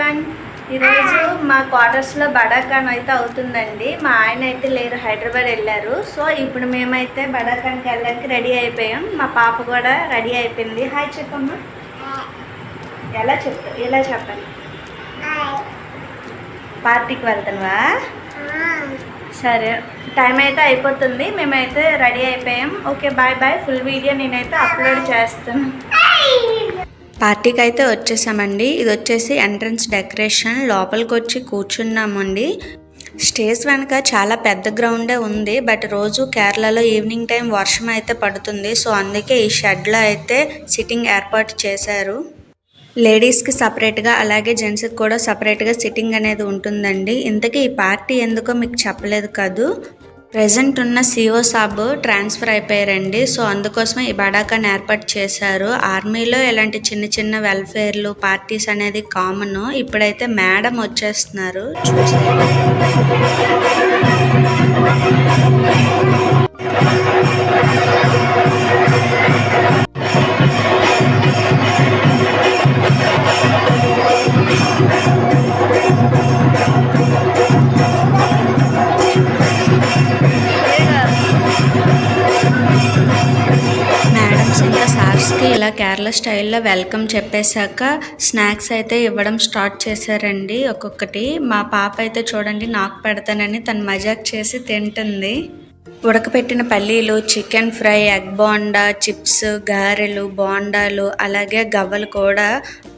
One ఈరోజు మా క్వార్టర్స్లో బడాకాన్ అయితే అవుతుందండి. మా ఆయన అయితే లేరు హైదరాబాద్ వెళ్ళారు. సో ఇప్పుడు మేమైతే బడాకాన్కి వెళ్ళడానికి రెడీ అయిపోయాం. మా పాప కూడా రెడీ అయిపోయింది. హాయ్ చెప్పమ్మా. ఎలా చెప్తా ఎలా చెప్పండి పార్టీకి వెళ్తున్నావా? సరే టైం అయితే అయిపోతుంది. మేమైతే రెడీ అయిపోయాం. Okay bye bye. Full video నేనైతే అప్లోడ్ చేస్తాను. పార్టీకి అయితే వచ్చేసామండి. ఇది వచ్చేసి ఎంట్రన్స్ డెకరేషన్. లోపలికి వచ్చి కూర్చున్నామండి. స్టేజ్ వెనక చాలా పెద్ద గ్రౌండే ఉంది. బట్ రోజు కేరళలో ఈవినింగ్ టైం వర్షం అయితే పడుతుంది. సో అందుకే ఈ షెడ్లో అయితే సిట్టింగ్ ఏర్పాటు చేశారు. లేడీస్కి సపరేట్గా అలాగే జెంట్స్కి కూడా సపరేట్గా సిట్టింగ్ అనేది ఉంటుందండి. ఇంతకీ ఈ పార్టీ ఎందుకో మీకు చెప్పలేదు కాదు? ప్రజెంట్ ఉన్న సిఓ సాబ్ ట్రాన్స్ఫర్ అయిపోయారండి. సో అందుకోసమే ఈ బడాకాన్ని ఏర్పాటు చేశారు. ఆర్మీలో ఇలాంటి చిన్న చిన్న వెల్ఫేర్లు పార్టీస్ అనేది కామన్. ఇప్పుడైతే మేడం వచ్చేస్తున్నారు. ఇంకా ఇలా కేరళ స్టైల్లో వెల్కమ్ చెప్పేశాక స్నాక్స్ అయితే ఇవ్వడం స్టార్ట్ చేశారండి ఒక్కొక్కటి. మా పాప అయితే చూడండి నాకు పెడతానని తను మజాక్ చేసి తింటుంది. ఉడకపెట్టిన పల్లీలు chicken fry egg bonda chips గారెలు బోండాలు అలాగే గవ్వలు కూడా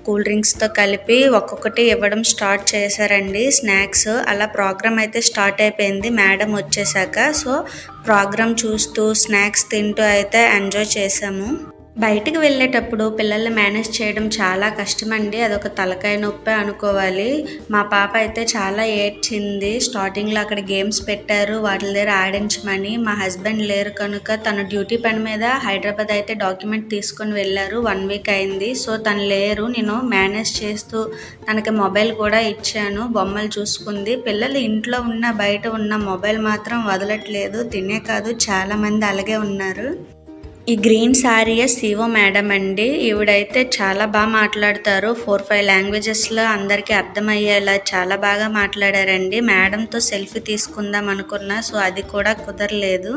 కూల్ డ్రింక్స్తో కలిపి ఒక్కొక్కటి ఇవ్వడం స్టార్ట్ చేశారండి స్నాక్స్. అలా ప్రోగ్రామ్ అయితే స్టార్ట్ అయిపోయింది మేడం వచ్చేసాక సో ప్రోగ్రామ్ చూస్తూ స్నాక్స్ తింటూ అయితే ఎంజాయ్ చేసాము బయటకు వెళ్ళేటప్పుడు పిల్లల్ని మేనేజ్ చేయడం చాలా కష్టమండి. అదొక తలకాయ నొప్పి అనుకోవాలి. మా పాప అయితే చాలా ఏడ్చింది. స్టార్టింగ్లో అక్కడ గేమ్స్ పెట్టారు. వాటి దగ్గర ఆడించమని. మా హస్బెండ్ లేరు కనుక తన డ్యూటీ పని మీద హైదరాబాద్ అయితే డాక్యుమెంట్ తీసుకొని వెళ్ళారు. వన్ వీక్ అయింది. సో తను లేరు. నేను మేనేజ్ చేస్తూ తనకి మొబైల్ కూడా ఇచ్చాను. బొమ్మలు చూసుకుంది. పిల్లలు ఇంట్లో ఉన్న బయట ఉన్న మొబైల్ మాత్రం వదలట్లేదు. తినే కాదు. చాలామంది అలాగే ఉన్నారు. ఈ గ్రీన్ శారీయే సివో మేడం అండి. ఈవిడైతే చాలా బాగా మాట్లాడతారు. ఫోర్ ఫైవ్ లాంగ్వేజెస్లో అందరికీ అర్థమయ్యేలా చాలా బాగా మాట్లాడారండి. మేడంతో సెల్ఫీ తీసుకుందాం అనుకున్నా సో అది కూడా కుదరలేదు.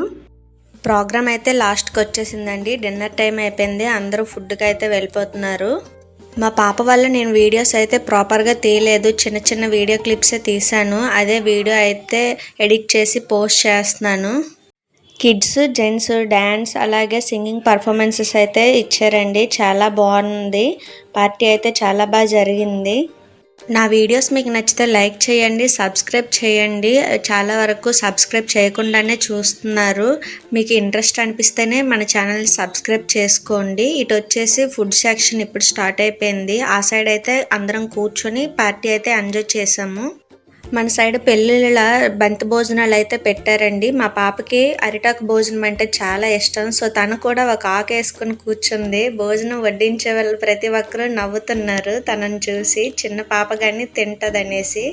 ప్రోగ్రామ్ అయితే లాస్ట్కి వచ్చేసిందండి. డిన్నర్ టైం అయిపోయింది. అందరూ ఫుడ్కి అయితే వెళ్ళిపోతున్నారు. మా పాప వల్ల నేను వీడియోస్ అయితే ప్రాపర్గా తీయలేదు. చిన్న చిన్న వీడియో క్లిప్సే తీసాను అదే వీడియో అయితే ఎడిట్ చేసి పోస్ట్ చేస్తున్నాను. కిడ్స్ జెంట్స్ డ్యాన్స్ అలాగే సింగింగ్ పర్ఫార్మెన్సెస్ అయితే ఇచ్చారండి. చాలా బాగుంది. పార్టీ అయితే చాలా బాగా జరిగింది. నా వీడియోస్ మీకు నచ్చితే లైక్ చేయండి సబ్స్క్రైబ్ చేయండి. చాలా వరకు సబ్స్క్రైబ్ చేయకుండానే చూస్తున్నారు. మీకు ఇంట్రెస్ట్ అనిపిస్తేనే మన ఛానల్ సబ్స్క్రైబ్ చేసుకోండి. ఇటు వచ్చేసి ఫుడ్ సెక్షన్ ఇప్పుడు స్టార్ట్ అయిపోయింది. ఆ సైడ్ అయితే అందరం కూర్చొని పార్టీ అయితే ఎంజాయ్ చేసాము. మన సైడ్ పెళ్ళిళ్ళ బంతి భోజనాలు అయితే పెట్టారండి. మా పాపకి అరిటాకు భోజనం అంటే చాలా ఇష్టం. సో తను కూడా ఒక ఆకు వేసుకుని కూర్చుంది. భోజనం వడ్డించే వాళ్ళు ప్రతి ఒక్కరూ నవ్వుతున్నారు తనని చూసి. చిన్న పాప కానీ తింటదనేసి.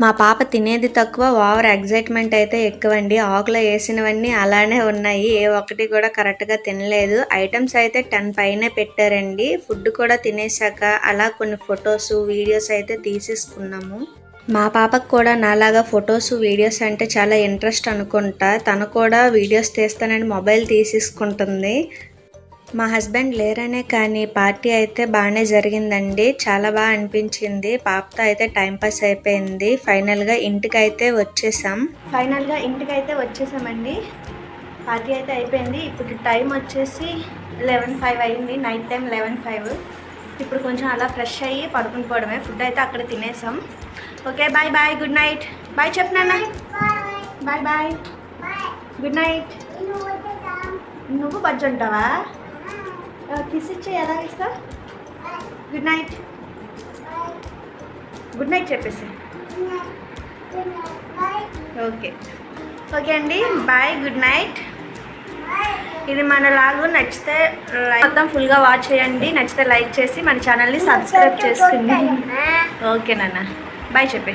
మా పాప తినేది తక్కువ ఓవర్ ఎగ్జైట్మెంట్ అయితే ఎక్కువండి. ఆకులో వేసినవన్నీ అలానే ఉన్నాయి. ఏ ఒక్కటి కూడా కరెక్ట్గా తినలేదు. ఐటమ్స్ అయితే టెన్ పైనే పెట్టారండి. ఫుడ్ కూడా తినేసాక అలా కొన్ని ఫొటోస్ వీడియోస్ అయితే తీసేసుకున్నాము. మా పాపకు కూడా నాలాగా ఫొటోస్ వీడియోస్ అంటే చాలా ఇంట్రెస్ట్ అనుకుంటా. తను కూడా వీడియోస్ తీస్తానని మొబైల్ తీసేసుకుంటుంది. మా హస్బెండ్ లేరనే కానీ పార్టీ అయితే బాగానే జరిగిందండి. చాలా బాగా అనిపించింది. పాపతో అయితే టైంపాస్ అయిపోయింది. ఫైనల్గా ఇంటికి అయితే వచ్చేసాం. ఫైనల్గా ఇంటికి అయితే వచ్చేసామండి. పార్టీ అయితే అయిపోయింది. ఇప్పుడు టైం వచ్చేసి లెవెన్ ఫైవ్ అయింది. Night time eleven five. ఇప్పుడు కొంచెం అలా ఫ్రెష్ అయ్యి పడుకుని పోవడమే ఫుడ్ అయితే అక్కడ తినేసాం. Okay bye bye good night bye చెప్పినా బాయ్ బాయ్ గుడ్ నైట్ నువ్వు బజ్జి ఉంటావా కిస్ ఇచ్చే ఎలా ఇస్తా గుడ్ నైట్ గుడ్ నైట్ చెప్పేసి. ఓకే ఓకే అండి బాయ్ గుడ్ నైట్ ఇది మన లాగు. నచ్చితే లైక్ మొత్తం ఫుల్గా వాచ్ చేయండి. నచ్చితే లైక్ చేసి మన ఛానల్ని సబ్స్క్రైబ్ చేసుకుంది ఓకే నాన్న. బాయ్ చెప్పే.